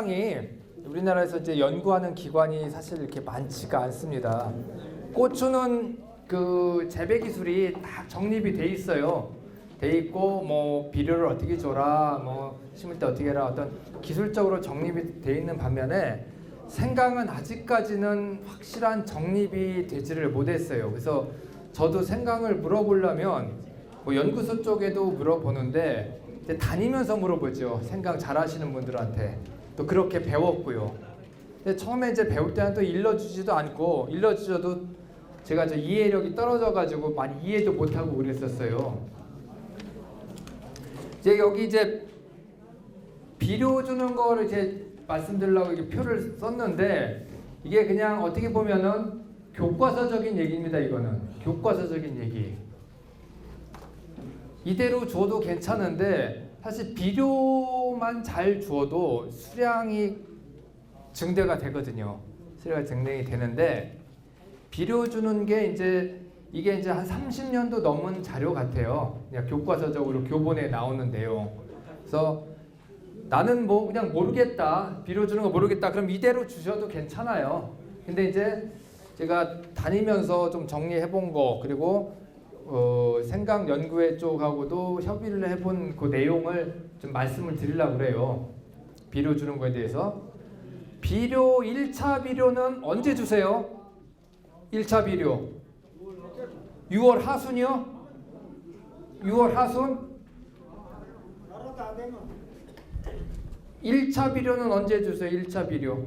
생강이 우리나라에서 이제 연구하는 기관이 사실 이렇게 많지가 않습니다. 고추는 그 재배 기술이 다 정립이 돼 있어요. 돼 있고 뭐 비료를 어떻게 줘라, 뭐 심을 때 어떻게 해라 어떤 기술적으로 정립이 돼 있는 반면에 생강은 아직까지는 확실한 정립이 되지를 못했어요. 그래서 저도 생강을 물어보려면 뭐 연구소 쪽에도 물어보는데 다니면서 물어보죠. 생강 잘하시는 분들한테 또 그렇게 배웠고요. 근데 처음에 이제 배울 때는 또 일러주지도 않고 일러주셔도 제가 저 이해력이 떨어져가지고 많이 이해도 못하고 그랬었어요. 이제 여기 이제 비료 주는 거를 이제 말씀드리려고 이렇게 표를 썼는데 이게 그냥 어떻게 보면은 교과서적인 얘기입니다. 이거는 교과서적인 얘기. 이대로 줘도 괜찮은데 사실 비료만 잘 주어도 수량이 증대가 되거든요. 수량이 증대이 되는데 비료 주는 게 이제 이게 이제 한 30년도 넘은 자료 같아요. 그냥 교과서적으로 교본에 나오는 내용. 그래서 나는 뭐 그냥 모르겠다. 비료 주는 거 모르겠다. 그럼 이대로 주셔도 괜찮아요. 근데 이제 제가 다니면서 좀 정리해 본 거 그리고 어, 생강 연구회 쪽하고도 협의를 해본 그 내용을 좀 말씀을 드리려고 그래요. 비료 주는 거에 대해서. 비료 1차 비료는 언제 주세요? 1차 비료. 6월 하순이요? 6월 하순? 1차 비료는 언제 주세요? 1차 비료.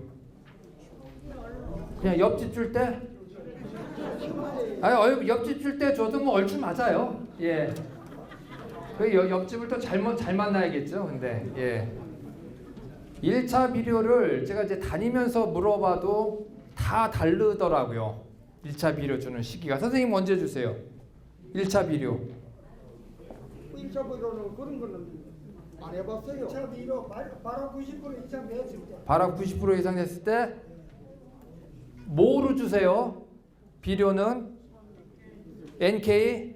그냥 옆집 줄 때? 어, 옆집 줄때 줘도 뭐 얼추 맞아요. 예. 그 여- 옆집을 또 잘못 잘 만나야겠죠. 근데 예. 1차 비료를 제가 이제 다니면서 물어봐도 다 다르더라고요. 1차 비료 주는 시기가 선생님 언제 주세요? 1차 비료. 1차 비료는 그런 거는 안 해봤어요. 2차 비료 바로 90% 이상 되었을 때 발악 90% 이상 됐을 때 뭐로 주세요? 비료는 NK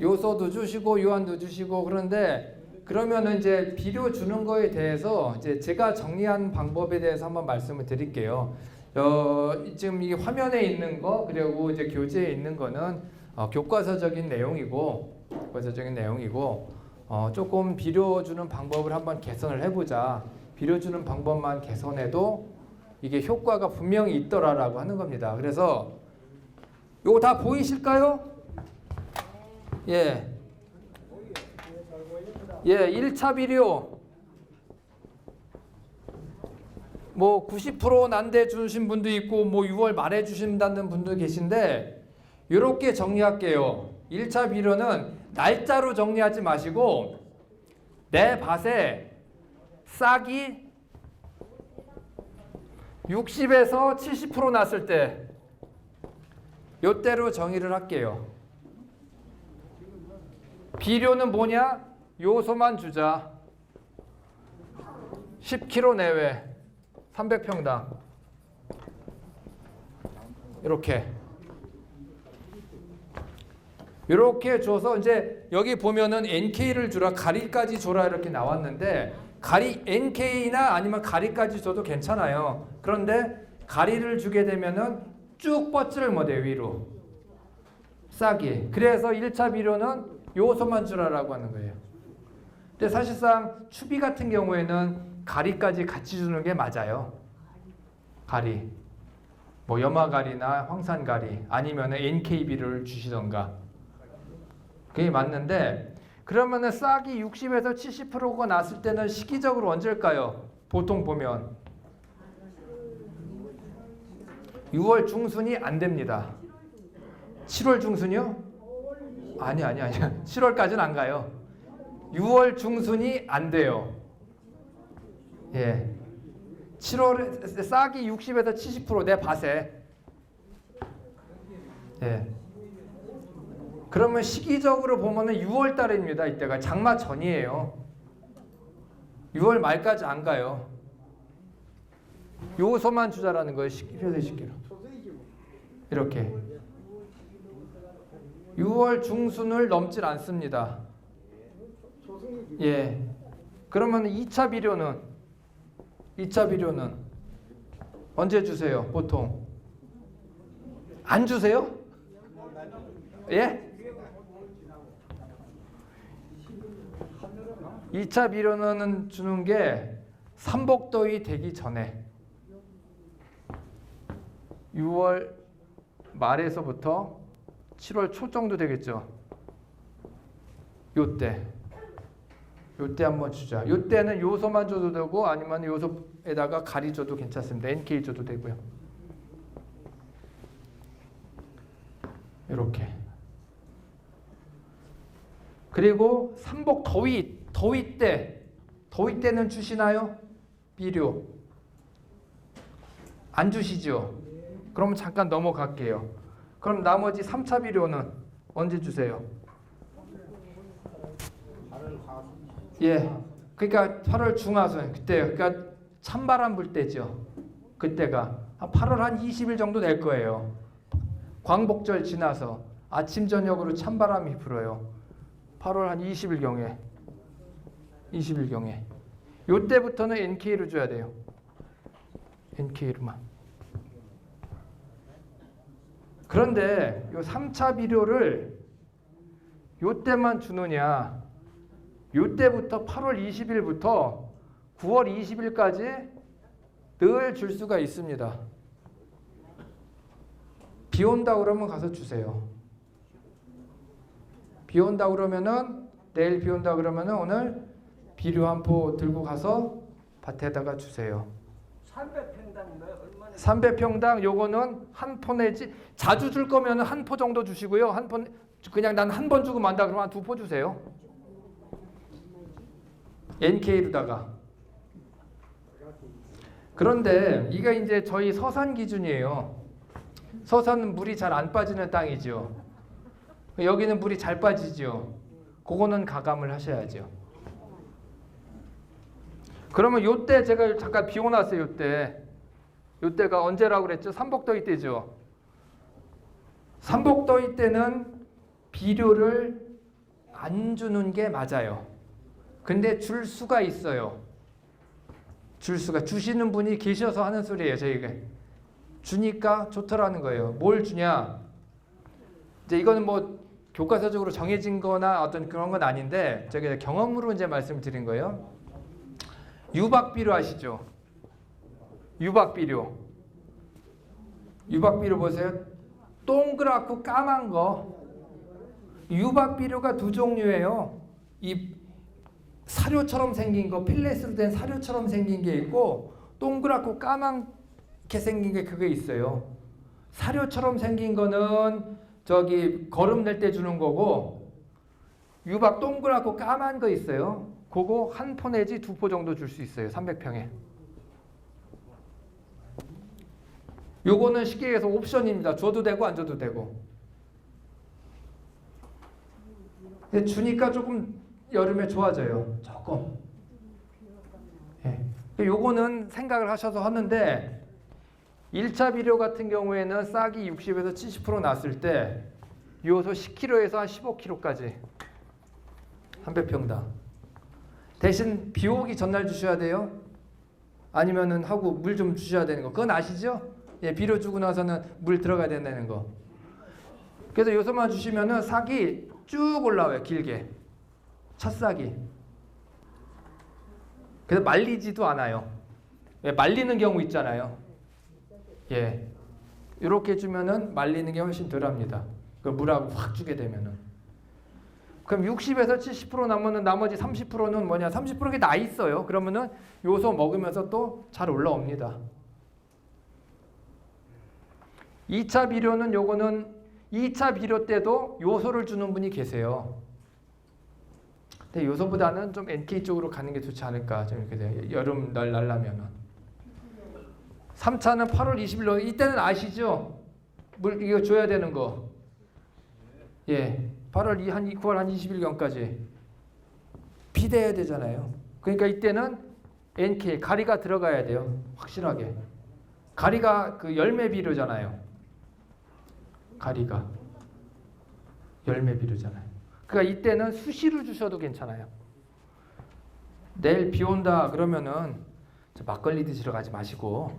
요소도 주시고 유한도 주시고 그런데 그러면은 이제 비료 주는 거에 대해서 이제 제가 정리한 방법에 대해서 한번 말씀을 드릴게요. 어, 지금 이 화면에 있는 거 그리고 이제 교재에 있는 거는 어, 교과서적인 내용이고 교과서적인 내용이고 어, 조금 비료 주는 방법을 한번 개선을 해보자. 비료 주는 방법만 개선해도 이게 효과가 분명히 있더라라고 하는 겁니다. 그래서 요거 다 보이실까요? 예. 예, 1차 비료 뭐 90% 난데 주신 분도 있고 뭐 6월 말에 주신다는 분도 계신데 이렇게 정리할게요. 1차 비료는 날짜로 정리하지 마시고 내 밭에 싹이 60에서 70% 났을 때 요때로 정의를 할게요. 비료는 뭐냐? 요소만 주자. 10kg 내외 300평당 이렇게 이렇게 줘서 이제 여기 보면은 NK를 주라 가리까지 줘라 이렇게 나왔는데 가리 NK나 아니면 가리까지 줘도 괜찮아요. 그런데 가리를 주게 되면은 쭉 뻗지를 못해 위로 싹이. 그래서 1차 비료는 요소만 주라라고 하는 거예요. 근데 사실상 추비 같은 경우에는 가리까지 같이 주는 게 맞아요. 가리. 뭐 염화가리나 황산가리 아니면 NK비를 주시던가. 그게 맞는데 그러면은 싹이 60에서 70%가 났을 때는 시기적으로 언제일까요? 보통 보면 6월 중순이 안 됩니다. 7월 중순이요? 아니 아니 아니 7월까지는 안 가요. 6월 중순이 안 돼요. 예. 7월에 싹이 60에서 70%내 밭에. 예. 그러면 시기적으로 보면은 6월 달입니다. 이때가 장마 전이에요. 6월 말까지 안 가요. 요소만 주자라는 거예요. 초생이지 뭐. 이렇게. 6월 중순을 넘질 않습니다. 예. 그러면 2차 비료는 2차 비료는 언제 주세요? 보통 안 주세요? 예? 2차 비료는 주는 게 삼복더위 되기 전에 6월 말에서부터 7월 초 정도 되겠죠. 요때 요때 한번 주자. 요때는 요소만 줘도 되고 아니면 요소에다가 가리 줘도 괜찮습니다. NK 줘도 되고요. 이렇게. 그리고 삼복 더위 더위 때 더위 때는 주시나요? 비료 안 주시죠? 그럼 잠깐 넘어갈게요. 그럼 나머지 3차 비료는 언제 주세요? 예. 그러니까 8월 중하순 그때 그러니까 찬바람 불 때죠. 그때가 한 8월 한 20일 정도 될 거예요. 광복절 지나서 아침 저녁으로 찬바람이 불어요. 8월 한 20일 경에 20일 경에 요때부터는 NK를 줘야 돼요. NK로만. 그런데 요 3차 비료를 요때만 주느냐? 요때부터 8월 20일부터 9월 20일까지 늘 줄 수가 있습니다. 비 온다 그러면 가서 주세요. 비 온다 그러면은 내일 비 온다 그러면은 오늘 비료 한 포 들고 가서 밭에다가 주세요. 300평당인가요? 얼마나? 300평당 요거는 한 포 내지 자주 줄 거면 한 포 정도 주시고요. 한 포 그냥 난 한 번 주고 만다 그러면 한 두 포 주세요. NK로다가 그런데 이게 이제 저희 서산 기준이에요. 서산은 물이 잘 안 빠지는 땅이죠. 여기는 물이 잘 빠지죠. 그거는 가감을 하셔야죠. 그러면 요때 제가 잠깐 비워놨어요. 요때 요때가 언제라고 그랬죠? 삼복더위 때죠. 삼복더위 때는 비료를 안 주는 게 맞아요. 근데 줄 수가 있어요. 줄 수가 주시는 분이 계셔서 하는 소리예요. 저희가 주니까 좋더라는 거예요. 뭘 주냐? 이제 이거는 뭐 교과서적으로 정해진 거나 어떤 그런 건 아닌데 제가 경험으로 이제 말씀드린 거예요. 유박비료 아시죠? 유박비료. 유박비료 보세요. 동그랗고 까만 거. 유박비료가 두 종류예요. 이 사료처럼 생긴 거, 필렛으로 된 사료처럼 생긴 게 있고 동그랗고 까맣게 생긴 게 그게 있어요. 사료처럼 생긴 거는 저기 거름 낼 때 주는 거고 유박 동그랗고 까만 거 있어요. 그거 한 포 내지 두 포 정도 줄 수 있어요. 300평에. 요거는 쉽게 얘기해서 옵션입니다. 줘도 되고 안 줘도 되고. 근데 주니까 조금 여름에 좋아져요. 조금. 예. 요거는 생각을 하셔서 하는데 1차 비료 같은 경우에는 싹이 60에서 70% 났을 때 요소 10kg에서 한 15kg까지 한 배평당. 대신 비 오기 전날 주셔야 돼요. 아니면은 하고 물 좀 주셔야 되는 거. 그건 아시죠? 예, 비료 주고 나서는 물 들어가야 된다는 거. 그래서 요소만 주시면은 싹이 쭉 올라와요, 길게. 첫 싹이. 그래서 말리지도 않아요. 왜 말리는 경우 있잖아요. 예. 이렇게 주면은 말리는 게 훨씬 덜합니다. 그 물하고 확 주게 되면은. 그럼 60에서 70% 남으면 나머지 30%는 뭐냐? 30%게 나 있어요. 그러면은 요소 먹으면서 또 잘 올라옵니다. 2차 비료는 요거는 2차 비료 때도 요소를 주는 분이 계세요. 근데 요소보다는 좀 NK 쪽으로 가는 게 좋지 않을까 좀 이렇게 돼요. 여름 날 날라면은 3차는 8월 20일 이때는 아시죠? 물 이거 줘야 되는 거. 예. 8월 2, 한 9월 한 20일경까지 비대야 되잖아요. 그러니까 이때는 NK 가리가 들어가야 돼요. 확실하게. 가리가 그 열매 비료잖아요. 가리가 열매 비료잖아요. 그러니까 이때는 수시로 주셔도 괜찮아요. 내일 비 온다 그러면은 저 막걸리 드시러 가지 마시고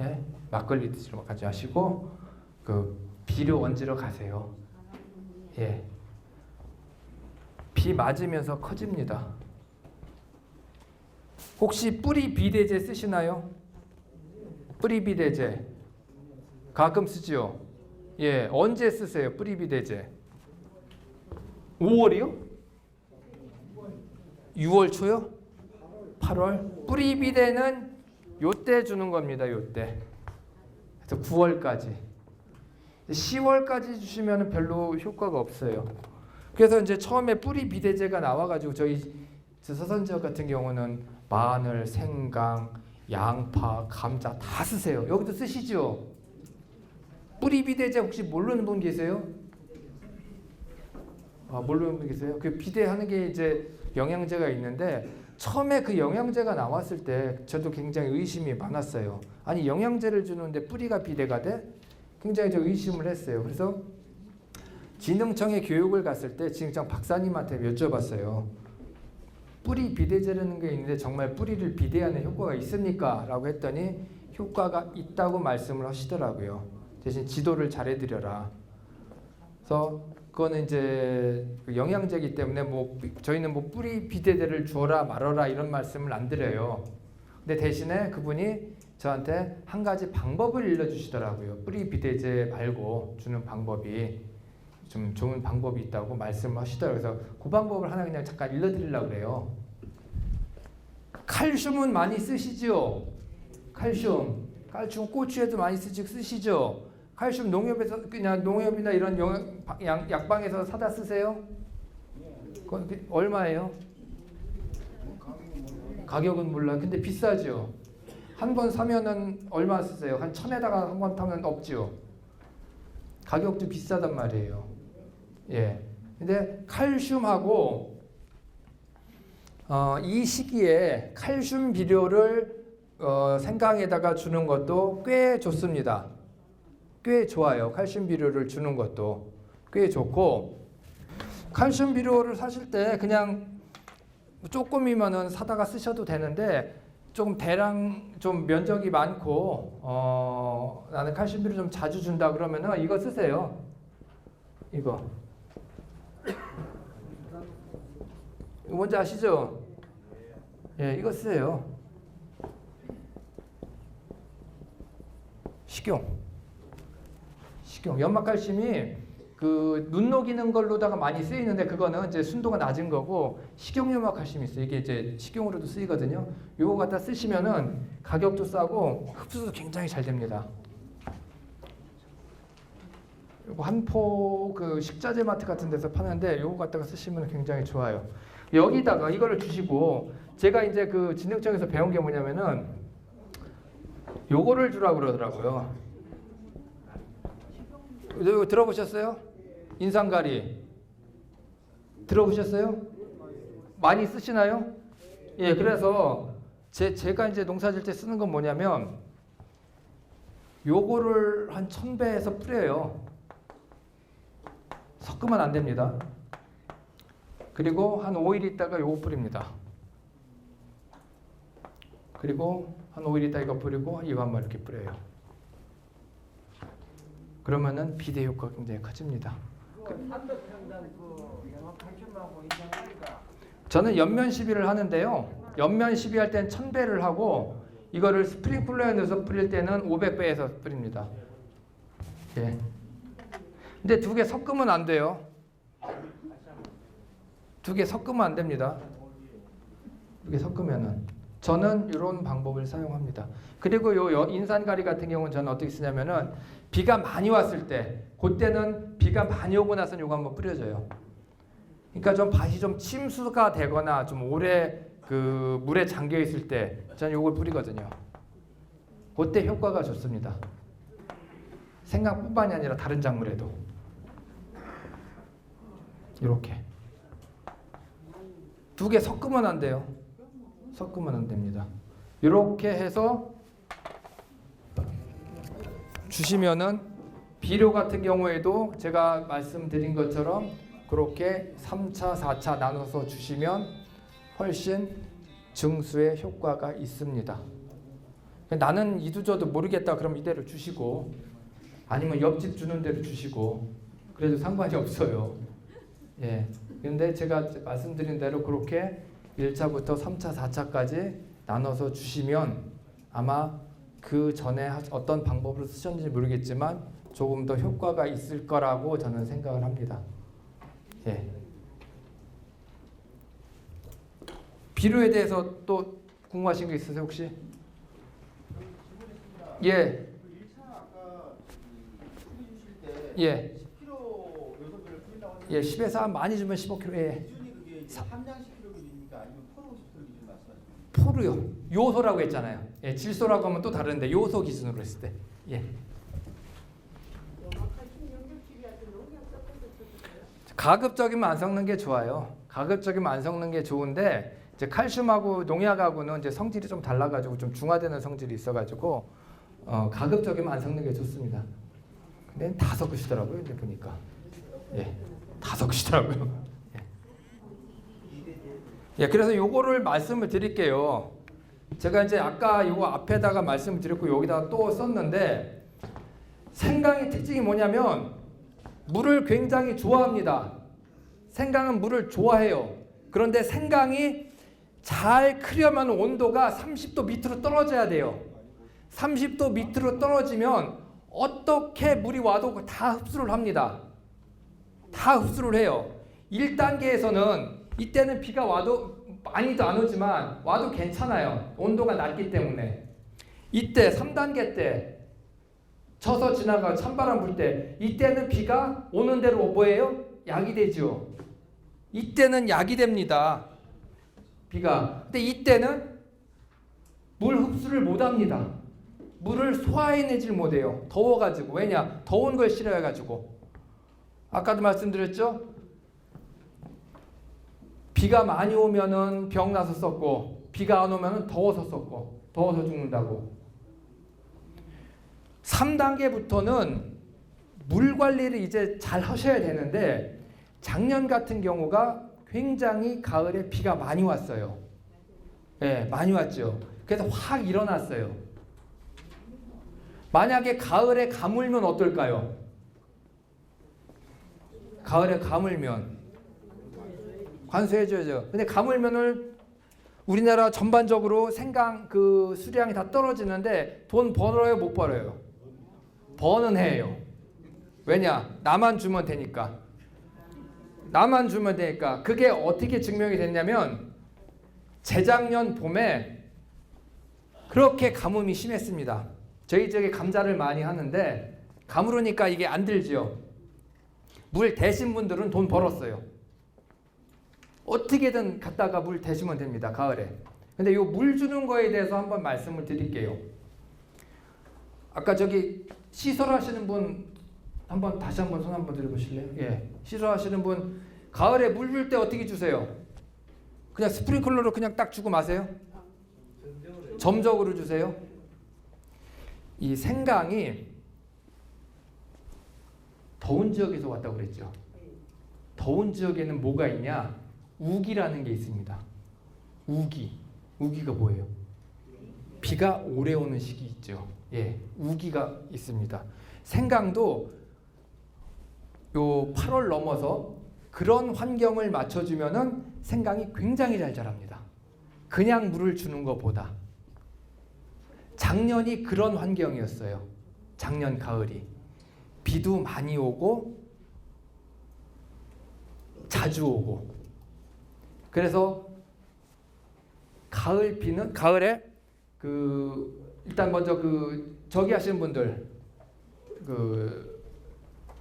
예? 막걸리 드시러 가지 마시고 그 비료 얹으러 가세요. 예. 비 맞으면서 커집니다. 혹시 뿌리 비대제 쓰시나요? 뿌리 비대제 가끔 쓰지요. 예, 언제 쓰세요? 뿌리 비대제 5월이요? 6월 초요? 8월? 뿌리 비대는 요때 주는 겁니다. 요때. 그래서 9월까지. 10월까지 주시면 별로 효과가 없어요. 그래서 이제 처음에 뿌리 비대제가 나와가지고 저희 저 서선 지역 같은 경우는 마늘, 생강, 양파, 감자 다 쓰세요. 여기도 쓰시죠? 뿌리 비대제 혹시 모르는 분 계세요? 아 모르는 분 계세요? 그 비대하는 게 이제 영양제가 있는데 처음에 그 영양제가 나왔을 때 저도 굉장히 의심이 많았어요. 아니 영양제를 주는데 뿌리가 비대가 돼? 굉장히 저 의심을 했어요. 그래서 진흥청에 교육을 갔을 때 진흥청 박사님한테 여쭤봤어요. 뿌리 비대제라는 게 있는데 정말 뿌리를 비대하는 효과가 있습니까? 라고 했더니 효과가 있다고 말씀을 하시더라고요. 대신 지도를 잘 해드려라. 그래서 그거는 이제 그 영양제이기 때문에 뭐 저희는 뭐 뿌리 비대제를 주어라 말어라 이런 말씀을 안 드려요. 근데 대신에 그분이 저한테 한 가지 방법을 일러주시더라고요. 뿌리 비대제 말고 주는 방법이 좀 좋은 방법이 있다고 말씀을 하시더라고요. 그래서 그 방법을 하나 그냥 잠깐 일러드리려고 그래요. 칼슘은 많이 쓰시죠? 칼슘. 칼슘 고추에도 많이 쓰시, 쓰시죠? 칼슘 농협에서 그냥 농협이나 이런 영, 양, 약방에서 사다 쓰세요? 얼마예요? 가격은 몰라. 근데 비싸죠. 한 번 사면은 얼마 쓰세요? 한 천에다가 한 번 타면 없죠. 가격도 비싸단 말이에요. 예. 근데 칼슘하고 어, 이 시기에 칼슘 비료를 어, 생강에다가 주는 것도 꽤 좋습니다. 꽤 좋아요. 칼슘 비료를 주는 것도 꽤 좋고 칼슘 비료를 사실 때 그냥 조금이면은 사다가 쓰셔도 되는데 조금 대량 좀 면적이 많고 어, 나는 칼슘 비료 좀 자주 준다 그러면은 이거 쓰세요. 이거 뭔지 아시죠? 예, 이거 쓰세요. 식용. 식용. 연막칼슘이 그 눈 녹이는 걸로다가 많이 쓰이는데 그거는 이제 순도가 낮은 거고 식용 연막칼슘이 있어요. 이게 이제 식용으로도 쓰이거든요. 요거 갖다 쓰시면은 가격도 싸고 흡수도 굉장히 잘 됩니다. 요거 한포 그 식자재 마트 같은 데서 파는데 요거 갖다가 쓰시면 굉장히 좋아요. 여기다가 이거를 주시고 제가 이제 그 진흥청에서 배운 게 뭐냐면은 요거를 주라고 그러더라고요. 이거 들어보셨어요? 인상가리 들어보셨어요? 많이 쓰시나요? 예, 그래서 제, 제가 이제 농사질 때 쓰는 건 뭐냐면 요거를 한천 배에서 뿌려요. 섞으면 안 됩니다. 그리고 한 5일 있다가 요거 뿌립니다. 그리고 한 5일 있다 이거 뿌리고 이거 한번 이렇게 뿌려요. 그러면은 비대 효과가 굉장히 커집니다. 그 300평당 그 영업칼슘하고 인상하니까 저는 연면 시비를 하는데요. 연면 시비 할땐 1000배를 하고 이거를 스프링클러에 넣어서 뿌릴 때는 500배에서 뿌립니다. 예. 근데 두 개 섞으면 안 돼요. 두 개 섞으면 안 됩니다. 두 개 섞으면은 저는 이런 방법을 사용합니다. 그리고 요 여- 인산가리 같은 경우는 저는 어떻게 쓰냐면은 비가 많이 왔을 때 그때는 비가 많이 오고 나서 요거 한번 뿌려줘요. 그러니까 좀 밭이 좀 침수가 되거나 좀 오래 그 물에 잠겨 있을 때 저는 요걸 뿌리거든요. 그때 효과가 좋습니다. 생강뿐만이 아니라 다른 작물에도 이렇게 두 개 섞으면 안 돼요. 섞으면 안 됩니다. 이렇게 해서 주시면은 비료 같은 경우에도 제가 말씀드린 것처럼 그렇게 3차, 4차 나눠서 주시면 훨씬 증수에 효과가 있습니다. 나는 이두저도 모르겠다 그럼 이대로 주시고 아니면 옆집 주는 대로 주시고 그래도 상관이 없어요. 예. 근데 제가 말씀드린 대로 그렇게 1차부터 3차, 4차까지 나눠서 주시면 아마 그 전에 하- 어떤 방법으로 쓰셨는지 모르겠지만 조금 더 효과가 있을 거라고 저는 생각을 합니다. 예. 비료에 대해서 또 궁금하신 게 있으세요 혹시? 예, 그 1차 아까 그 예, 10kg 하는데 예, 10에서 한 많이 주면 15kg. 예. 기준이 그게 이제 사- 함량 10kg 기준입니까 아니면 포로 10kg 기준 말씀하시는 포르요. 요소라고 했잖아요. 예, 질소라고 하면 또 다른데 요소 기준으로 했을 때. 예. 가급적이면 안 섞는 게 좋아요. 가급적이면 안 섞는 게 좋은데 이제 칼슘하고 농약하고는 이제 성질이 좀 달라가지고 좀 중화되는 성질이 있어가지고 어, 가급적이면 안 섞는 게 좋습니다. 근데 다 섞으시더라고요. 이제 보니까 예, 다 섞으시더라고요. 예. 예, 그래서 요거를 말씀을 드릴게요. 제가 이제 아까 요거 앞에다가 말씀을 드렸고 여기다가 또 썼는데 생강의 특징이 뭐냐면 물을 굉장히 좋아합니다. 생강은 물을 좋아해요. 그런데 생강이 잘 크려면 온도가 30도 밑으로 떨어져야 돼요. 30도 밑으로 떨어지면 어떻게 물이 와도 다 흡수를 합니다. 다 흡수를 해요. 1단계에서는 이때는 비가 와도 많이도 안 오지만 와도 괜찮아요. 온도가 낮기 때문에. 이때 3단계 때 쳐서 지나가 찬바람 불 때 이때는 비가 오는 대로 뭐예요? 약이 되죠. 이때는 약이 됩니다. 비가. 근데 이때는 물 흡수를 못 합니다. 물을 소화해내질 못해요. 더워가지고 왜냐? 더운 걸 싫어해가지고. 아까도 말씀드렸죠? 비가 많이 오면은 병 나서 썼고 비가 안 오면은 더워서 썼고 더워서 죽는다고. 3단계부터는 물 관리를 이제 잘 하셔야 되는데 작년 같은 경우가 굉장히 가을에 비가 많이 왔어요. 예, 네, 많이 왔죠. 그래서 확 일어났어요. 만약에 가을에 가물면 어떨까요? 가을에 가물면 관수해줘야죠. 근데 가물면을 우리나라 전반적으로 생강 그 수량이 다 떨어지는데 돈 벌어요 못 벌어요? 버는 해요. 왜냐? 나만 주면 되니까. 나만 주면 되니까. 그게 어떻게 증명이 됐냐면 재작년 봄에 그렇게 가뭄이 심했습니다. 저희 쪽에 감자를 많이 하는데 가물으니까 이게 안 들지요. 물 대신 분들은 돈 벌었어요. 어떻게든 갖다가 물 대시면 됩니다. 가을에. 근데 요 물 주는 거에 대해서 한번 말씀을 드릴게요. 아까 저기 시설하시는 분 한번 다시 한번 손 한번 들어보실래요? 예. 시설하시는 분 가을에 물 줄 때 어떻게 주세요? 그냥 스프링클러로 그냥 딱 주고 마세요? 점적으로 주세요? 이 생강이 더운 지역에서 왔다고 그랬죠. 더운 지역에는 뭐가 있냐? 우기라는 게 있습니다. 우기. 우기가 뭐예요? 비가 오래 오는 시기 있죠. 예, 우기가 있습니다. 생강도 요 8월 넘어서 그런 환경을 맞춰주면은 생강이 굉장히 잘 자랍니다. 그냥 물을 주는 것보다 작년이 그런 환경이었어요. 작년 가을이 비도 많이 오고 자주 오고 그래서 가을 비는 가을에 그 일단 먼저 그 저기 하시는 분들 그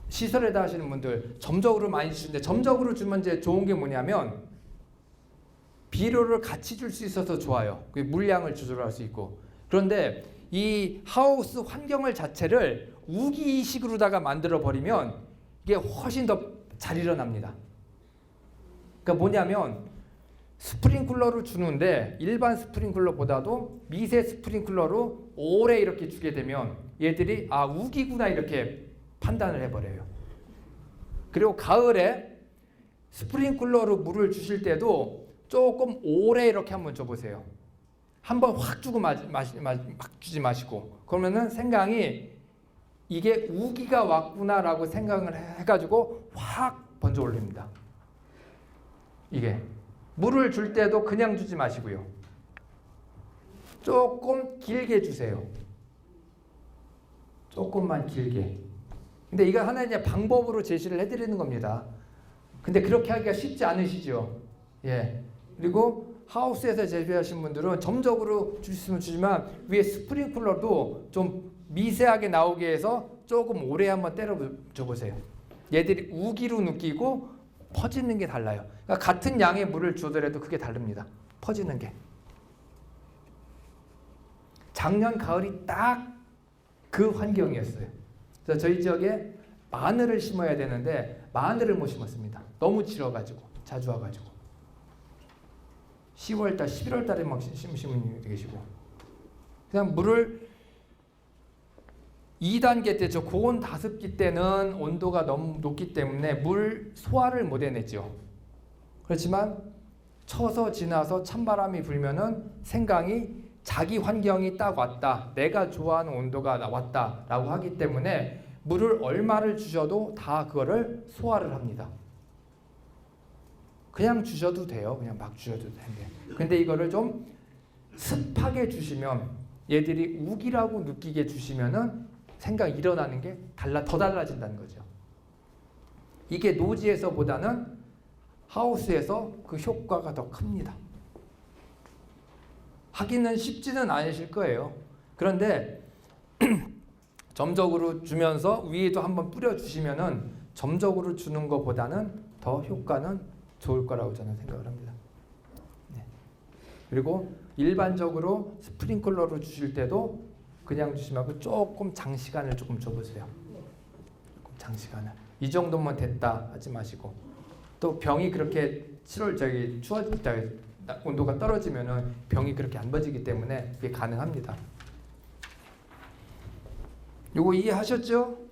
시설에다 하시는 분들 점적으로 많이 주는데 점적으로 주면 이제 좋은 게 뭐냐면 비료를 같이 줄 수 있어서 좋아요. 그 물량을 조절할 수 있고 그런데 이 하우스 환경을 자체를 우기식으로다가 만들어 버리면 이게 훨씬 더 잘 일어납니다. 그러니까 뭐냐면 스프링클러를 주는데 일반 스프링클러보다도 미세 스프링클러로 오래 이렇게 주게 되면 얘들이 아 우기구나 이렇게 판단을 해버려요. 그리고 가을에 스프링클러로 물을 주실 때도 조금 오래 이렇게 한번 줘보세요. 한번 확 주고 마시, 마시, 마시, 막 주지 마시고 그러면은 생강이 이게 우기가 왔구나라고 생각을 해- 해가지고 확 번져 올립니다. 이게 물을 줄 때도 그냥 주지 마시고요. 조금 길게 주세요. 조금만 길게. 근데 이거 하나의 방법으로 제시를 해드리는 겁니다. 근데 그렇게 하기가 쉽지 않으시죠? 예. 그리고 하우스에서 재배하신 분들은 점적으로 주시면 주지만 위에 스프링클러도 좀 미세하게 나오게 해서 조금 오래 한번 때려 줘 보세요. 얘들이 우기로 느끼고 퍼지는 게 달라요. 그러니까 같은 양의 물을 주더라도 그게 다릅니다. 퍼지는 게. 작년 가을이 딱 그 환경이었어요. 그래서 저희 지역에 마늘을 심어야 되는데 마늘을 못 심었습니다. 너무 질어가지고 자주 와가지고 10월달, 11월달에 막 심으시는 분이 계시고 그냥 물을 2단계 때 저 고온 다습기 때는 온도가 너무 높기 때문에 물 소화를 못 해냈죠. 그렇지만 쳐서 지나서 찬바람이 불면은 생강이 자기 환경이 딱 왔다. 내가 좋아하는 온도가 나- 왔다라고 하기 때문에 물을 얼마를 주셔도 다 그거를 소화를 합니다. 그냥 주셔도 돼요. 그냥 막 주셔도 되는데. 근데 이거를 좀 습하게 주시면 얘들이 우기라고 느끼게 주시면은 생각 일어나는 게 달라 더 달라진다는 거죠. 이게 노지에서보다는 하우스에서 그 효과가 더 큽니다. 하기는 쉽지는 않으실 거예요. 그런데 점적으로 주면서 위에도 한번 뿌려 주시면은 점적으로 주는 것보다는 더 효과는 좋을 거라고 저는 생각을 합니다. 네. 그리고 일반적으로 스프링클러로 주실 때도 그냥 주지 말고 조금 장시간을 조금 줘보세요. 장시간을 이 정도면 됐다 하지 마시고 또 병이 그렇게 7월 저기 추워질 때 온도가 떨어지면은 병이 그렇게 안 번지기 때문에 그게 가능합니다. 요거 이해하셨죠?